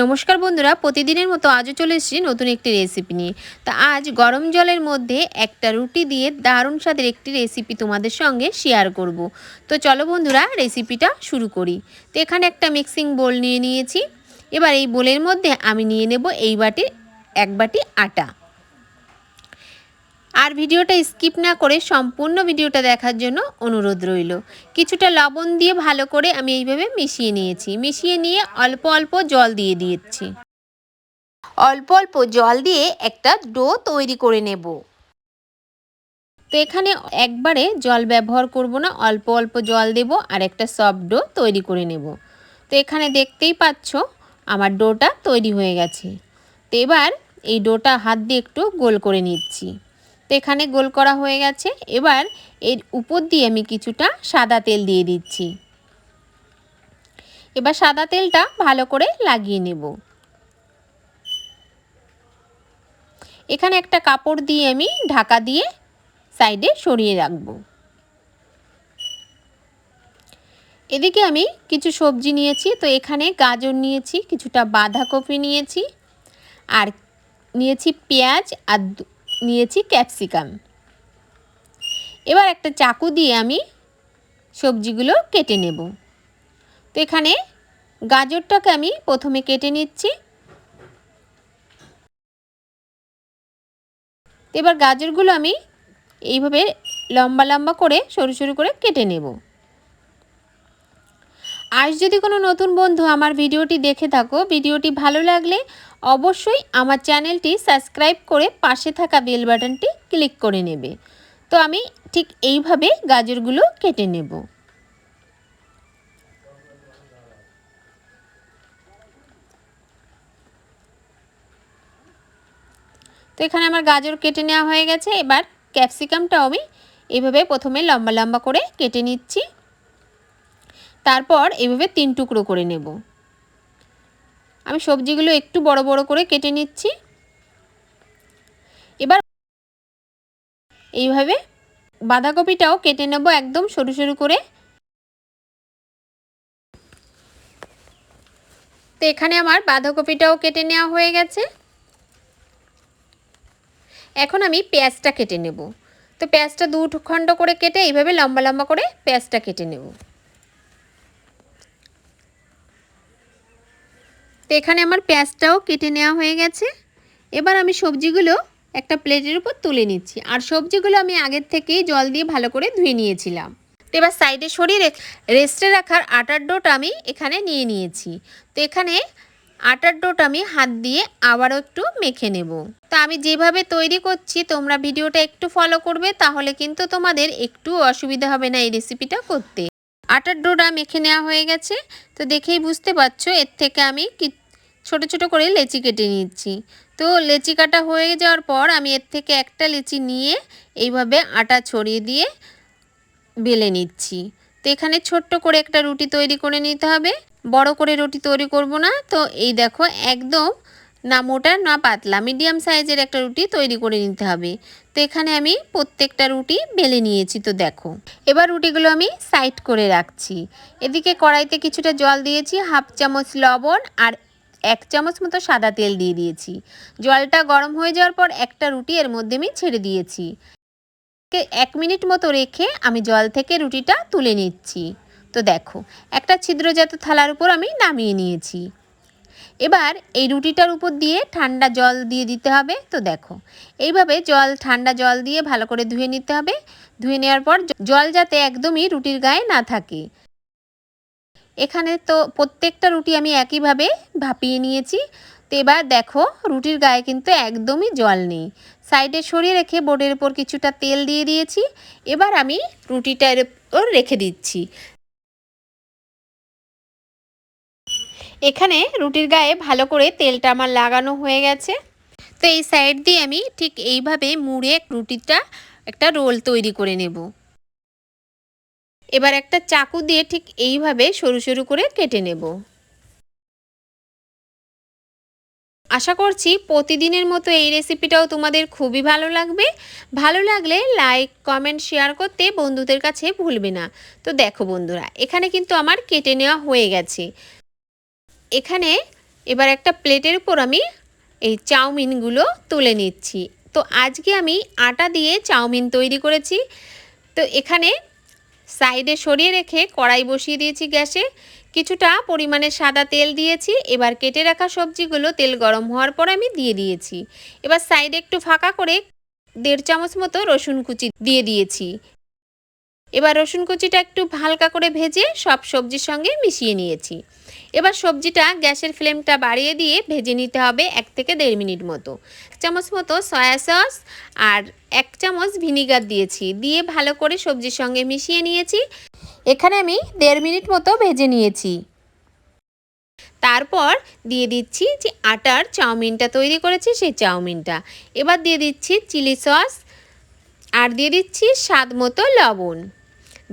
নমস্কার বন্ধুরা, প্রতিদিনের মতো আজও চলে এসেছি নতুন একটি রেসিপি নিয়ে। তা আজ গরম জলের মধ্যে একটা রুটি দিয়ে দারুণ স্বাদের একটি রেসিপি তোমাদের সঙ্গে শেয়ার করব। তো চলো বন্ধুরা রেসিপিটা শুরু করি। তো এখানে একটা মিক্সিং বোল নিয়ে নিয়েছি। এবার এই বোলের মধ্যে আমি নিয়ে নেব এই বাটি এক বাটি আটা। আর ভিডিওটা স্কিপ না করে সম্পূর্ণ ভিডিওটা দেখার জন্য অনুরোধ রইল। কিছুটা লবণ দিয়ে ভালো করে আমি এইভাবে মিশিয়ে নিয়েছি। মিশিয়ে নিয়ে অল্প অল্প জল দিয়ে দিয়েছি অল্প অল্প জল দিয়ে একটা ডো তৈরি করে নেব। তো এখানে একবারে জল ব্যবহার করব না, অল্প অল্প জল দেব আর একটা সফট ডো তৈরি করে নেব। তো এখানে দেখতেই পাচ্ছ আমার ডোটা তৈরি হয়ে গেছে। তো এবার এই ডোটা হাত দিয়ে একটু গোল করে নিচ্ছি। তো এখানে গোল করা হয়ে গেছে। এবার এর উপর দিয়ে আমি কিছুটা সাদা তেল দিয়ে দিচ্ছি। এবার সাদা তেলটা ভালো করে লাগিয়ে নেব। এখানে একটা কাপড় দিয়ে আমি ঢাকা দিয়ে সাইডে সরিয়ে রাখব। এদিকে আমি কিছু সবজি নিয়েছি, তো এখানে গাজর নিয়েছি, কিছুটা বাঁধাকপি নিয়েছি, আর নিয়েছি পেঁয়াজ আর নিয়েছি ক্যাপসিকাম। এবার একটা চাকু দিয়ে আমি সবজিগুলো কেটে নেব। তো এখানে গাজরটাকে আমি প্রথমে কেটে নিচ্ছি। এবার গাজরগুলো আমি এইভাবে লম্বা লম্বা করে, সরু সরু করে কেটে নেব। আজ যদি কোনো নতুন বন্ধু আমার ভিডিওটি দেখে থাকো, ভিডিওটি ভালো লাগলে অবশ্যই আমার চ্যানেলটি সাবস্ক্রাইব করে পাশে থাকা বেল বাটনটি ক্লিক করে নেবে। তো আমি ঠিক এইভাবে গাজরগুলো কেটে নেব। তো এখানে আমার গাজর কেটে নেওয়া হয়ে গেছে। এবার ক্যাপসিকামটাও আমি এভাবে প্রথমে লম্বা লম্বা করে কেটে নিচ্ছি। তারপর এইভাবে তিন টুকরো করে নেব। আমি সবজিগুলো একটু বড় বড় করে কেটে নিচ্ছি। এবার এইভাবে বাঁধাকপিটাও কেটে নেব একদম সরু সরু করে। তো এখানে আমার বাঁধাকপিটাও কেটে নেওয়া হয়ে গেছে। এখন আমি পেঁয়াজটা কেটে নেব। তো পেঁয়াজটা দু খণ্ড করে কেটে এইভাবে লম্বা লম্বা করে পেঁয়াজটা কেটে নেব। তো এখানে আমার পেঁয়াজটাও কেটে নেওয়া হয়ে গেছে। এবার আমি সবজিগুলো একটা প্লেটের উপর তুলে নিচ্ছি। আর সবজিগুলো আমি আগের থেকেই জল দিয়ে ভালো করে ধুয়ে নিয়েছিলাম। তো এবার সাইডে সরিয়ে রেস্টে রাখার আটার ডোটা আমি এখানে নিয়ে নিয়েছি। তো এখানে আটার ডোটা আমি হাত দিয়ে আবারও একটু মেখে নেব। তো আমি যেভাবে তৈরি করছি, তোমরা ভিডিওটা একটু ফলো করবে, তাহলে কিন্তু তোমাদের একটু অসুবিধা হবে না এই রেসিপিটা করতে। আটার ডোটা মেখে নেওয়া হয়ে গেছে। তো দেখেই বুঝতে পারছ, এর থেকে আমি কি ছোট ছোট করে লেচি কেটে নিচ্ছি। তো লেচি কাটা হয়ে যাওয়ার পর আমি এর থেকে একটা লেচি নিয়ে এইভাবে আটা ছড়িয়ে দিয়ে বেলে নিচ্ছি। তো এখানে ছোট্ট করে একটা রুটি তৈরি করে নিতে হবে। বড় করে রুটি তৈরি করব না। তো এই দেখো, একদম না মোটা না পাতলা, মিডিয়াম সাইজের একটা রুটি তৈরি করে নিতে হবে। তো এখানে আমি প্রত্যেকটা রুটি বেলে নিয়েছি, তো দেখো। এবার রুটিগুলো আমি সাইড করে রাখছি। এদিকে কড়াইতে কিছুটা জল দিয়েছি, হাফ চামচ লবণ আর এক চামচ মতো সাদা তেল দিয়ে দিয়েছি। জলটা গরম হয়ে যাওয়ার পর একটা রুটি এর মধ্যে আমি ছেড়ে দিয়েছি। এক মিনিট মতো রেখে আমি জল থেকে রুটিটা তুলে নিচ্ছি। তো দেখো, একটা ছিদ্রজাত থালার উপর আমি নামিয়ে নিয়েছি। এবার এই রুটিটার উপর দিয়ে ঠান্ডা জল দিয়ে দিতে হবে, তো দেখো। এইভাবে জল, ঠান্ডা জল দিয়ে ভালো করে ধুয়ে নিতে হবে। ধুয়ে নেওয়ার পর জল যাতে একদমই রুটির গায়ে না থাকে। এখানে তো প্রত্যেকটা রুটি আমি একইভাবে ভাপিয়ে নিয়েছি। তো এবার দেখো, রুটির গায়ে কিন্তু একদমই জল নেই। সাইডে সরিয়ে রেখে বোর্ডের উপর কিছুটা তেল দিয়ে দিয়েছি। এবার আমি রুটিটার উপর রেখে দিচ্ছি। এখানে রুটির গায়ে ভালো করে তেলটা আমার লাগানো হয়ে গেছে। তো এই সাইড দিয়ে আমি ঠিক এইভাবে মুড়ে রুটিটা একটা রোল তৈরি করে নেব। এবার একটা চাকু দিয়ে ঠিক এইভাবে সরু সরু করে কেটে নেব। আশা করছি প্রতিদিনের মতো এই রেসিপিটাও তোমাদের খুবই ভালো লাগবে। ভালো লাগলে লাইক কমেন্ট শেয়ার করতে বন্ধুদের কাছে ভুলবে না। তো দেখো বন্ধুরা, এখানে কিন্তু আমার কেটে নেওয়া হয়ে গেছে। এখানে এবার একটা প্লেটের উপর আমি এই চাউমিনগুলো তুলে নিচ্ছি। তো আজকে আমি আটা দিয়ে চাউমিন তৈরি করেছি। তো এখানে সাইডে সরিয়ে রেখে কড়াই বসিয়ে দিয়েছি গ্যাসে। কিছুটা পরিমাণে সাদা তেল দিয়েছি। এবার কেটে রাখা সবজিগুলো তেল গরম হওয়ার পর আমি দিয়ে দিয়েছি। এবার সাইডে একটু ফাঁকা করে দেড় চামচ মতো রসুন কুচি দিয়ে দিয়েছি। এবার রসুন কুচিটা একটু হালকা করে ভেজে সব সবজির সঙ্গে মিশিয়ে নিয়েছি। এবার সবজিটা গ্যাসের ফ্লেমটা বাড়িয়ে দিয়ে ভেজে নিতে হবে এক থেকে দেড় মিনিট মতো। চামচ মতো সয়া সস আর এক চামচ ভিনিগার দিয়েছি। দিয়ে ভালো করে সবজির সঙ্গে মিশিয়ে নিয়েছি। এখানে আমি দেড় মিনিট মতো ভেজে নিয়েছি। তারপর দিয়ে দিচ্ছি যে আটার চাউমিনটা তৈরি করেছি, সেই চাউমিনটা। এবার দিয়ে দিচ্ছি চিলি সস আর দিয়ে দিচ্ছি স্বাদ মতো লবণ।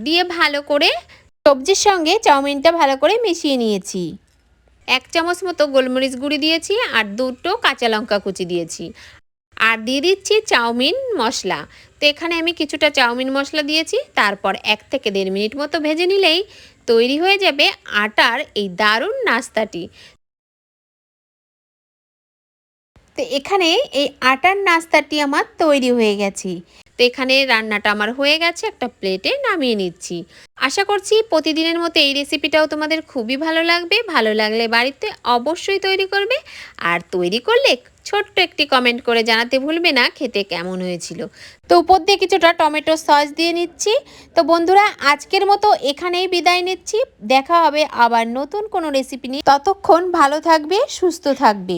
দিয়ে ভালো করে সবজির সঙ্গে চাউমিনটা ভালো করে মিশিয়ে নিয়েছি। এক চামচ মতো গোলমরিচ গুঁড়ি দিয়েছি আর দুটো কাঁচা লঙ্কা কুচি দিয়েছি। আর দিয়ে দিচ্ছি চাউমিন মশলা। তো এখানে আমি কিছুটা চাউমিন মশলা দিয়েছি, তারপর এক থেকে দেড় মিনিট মতো ভেজে নিলেই তৈরি হয়ে যাবে আটার এই দারুণ নাস্তাটি। তো এখানে এই আটার নাস্তাটি আমার তৈরি হয়ে গেছে। তো এখানে রান্নাটা আমার হয়ে গেছে, একটা প্লেটে নামিয়ে নিচ্ছি। আশা করছি প্রতিদিনের মতো এই রেসিপিটাও তোমাদের খুবই ভালো লাগবে। ভালো লাগলে বাড়িতে অবশ্যই তৈরি করবে। আর তৈরি করলে ছোট্ট একটি কমেন্ট করে জানাতে ভুলবে না, খেতে কেমন হয়েছিল। তো উপর দিয়ে কিছুটা টমেটো সস দিয়ে নিচ্ছি। তো বন্ধুরা, আজকের মতো এখানেই বিদায় নিচ্ছি। দেখা হবে আবার নতুন কোনো রেসিপি নিয়ে। ততক্ষণ ভালো থাকবে, সুস্থ থাকবে।